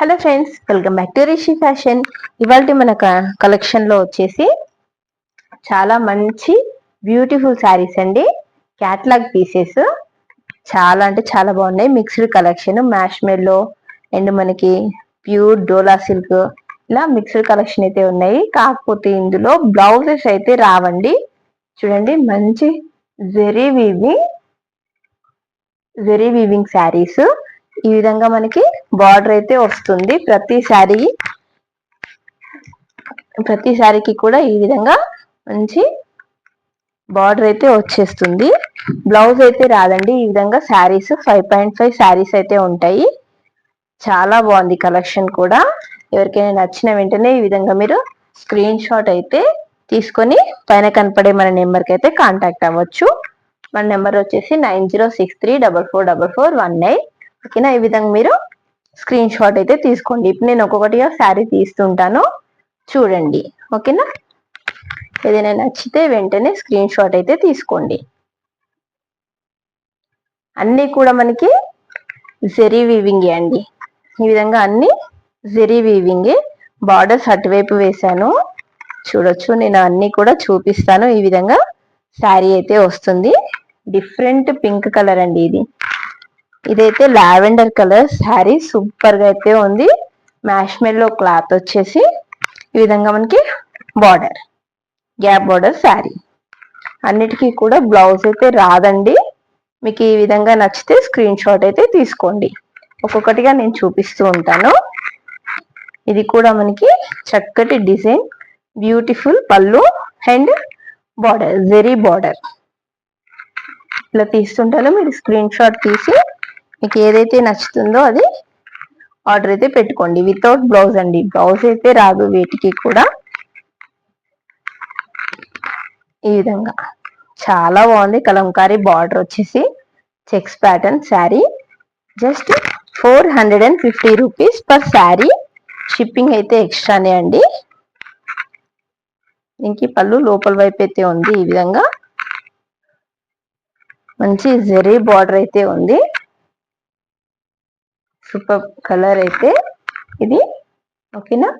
Hello friends welcome back to Rishi fashion. ఇవాళ మన కలెక్షన్లో వచ్చేసి చాలా మంచి బ్యూటిఫుల్ శారీస్ అండి. Catalogue pieces. చాలా అంటే చాలా బాగున్నాయి. మిక్స్డ్ కలెక్షన్ మ్యాష్ మెల్లో అండ్ మనకి ప్యూర్ డోలా సిల్క్ ఇలా మిక్స్డ్ కలెక్షన్ అయితే ఉన్నాయి. కాకపోతే ఇందులో బ్లౌజెస్ అయితే రావండి. చూడండి మంచి zari weaving zari weaving sarees. ఈ విధంగా మనకి బార్డర్ అయితే వస్తుంది. ప్రతి శారీ ప్రతి శారీకి కూడా ఈ విధంగా మంచి బార్డర్ అయితే వచ్చేస్తుంది. బ్లౌజ్ అయితే రాదండి. ఈ విధంగా sarees five point five sarees అయితే ఉంటాయి. చాలా బాగుంది కలెక్షన్ కూడా. ఎవరికైనా నచ్చిన వెంటనే ఈ విధంగా మీరు స్క్రీన్ షాట్ అయితే తీసుకొని పైన కనపడే మన నెంబర్కి అయితే కాంటాక్ట్ అవ్వచ్చు. మన నెంబర్ వచ్చేసి nine zero six three double four double four one nine ఓకేనా? ఈ విధంగా మీరు స్క్రీన్ షాట్ అయితే తీసుకోండి. ఇప్పుడు నేను ఒక్కొక్కటిగా శారీ తీస్తుంటాను. చూడండి. ఓకేనా? ఏదైనా నచ్చితే వెంటనే స్క్రీన్ షాట్ అయితే తీసుకోండి. అన్నీ కూడా మనకి జెరీ వీవింగే అండి. ఈ విధంగా అన్ని జెరీ వీవింగే బార్డర్స్ అటువైపు వేశాను. చూడొచ్చు. నేను అన్ని కూడా చూపిస్తాను. ఈ విధంగా శారీ అయితే వస్తుంది. డిఫరెంట్ పింక్ కలర్ అండి ఇది. ఇదైతే లావెండర్ కలర్ శారీ. సూపర్గా అయితే ఉంది. మ్యాష్ మెల్లో క్లాత్ వచ్చేసి ఈ విధంగా మనకి బార్డర్ గ్యాప్ బార్డర్ శారీ. అన్నిటికీ కూడా బ్లౌజ్ అయితే రాదండి. మీకు ఈ విధంగా నచ్చితే స్క్రీన్ షాట్ అయితే తీసుకోండి. ఒక్కొక్కటిగా నేను చూపిస్తూ ఉంటాను. ఇది కూడా మనకి చక్కటి డిజైన్ బ్యూటిఫుల్ పళ్ళు అండ్ బార్డర్ జెరీ బార్డర్. ఇలా తీస్తుంటాను. మీరు స్క్రీన్ షాట్ తీసి మీకు ఏదైతే నచ్చుతుందో అది ఆర్డర్ అయితే పెట్టుకోండి. వితౌట్ బ్లౌజ్ అండి. బ్లౌజ్ అయితే రాదు. వీటికి కూడా ఈ విధంగా చాలా బాగుంది. కలంకారీ బార్డర్ వచ్చేసి checks pattern saree. Just four hundred and fifty rupees per saree. Shipping అయితే ఎక్స్ట్రానే అండి. దీనికి పళ్ళు లోపల వైపు అయితే ఉంది ఈ విధంగా. మంచి జెరీ బార్డర్ అయితే ఉంది. సూపర్ కలర్ అయితే ఇది. ఓకేనా?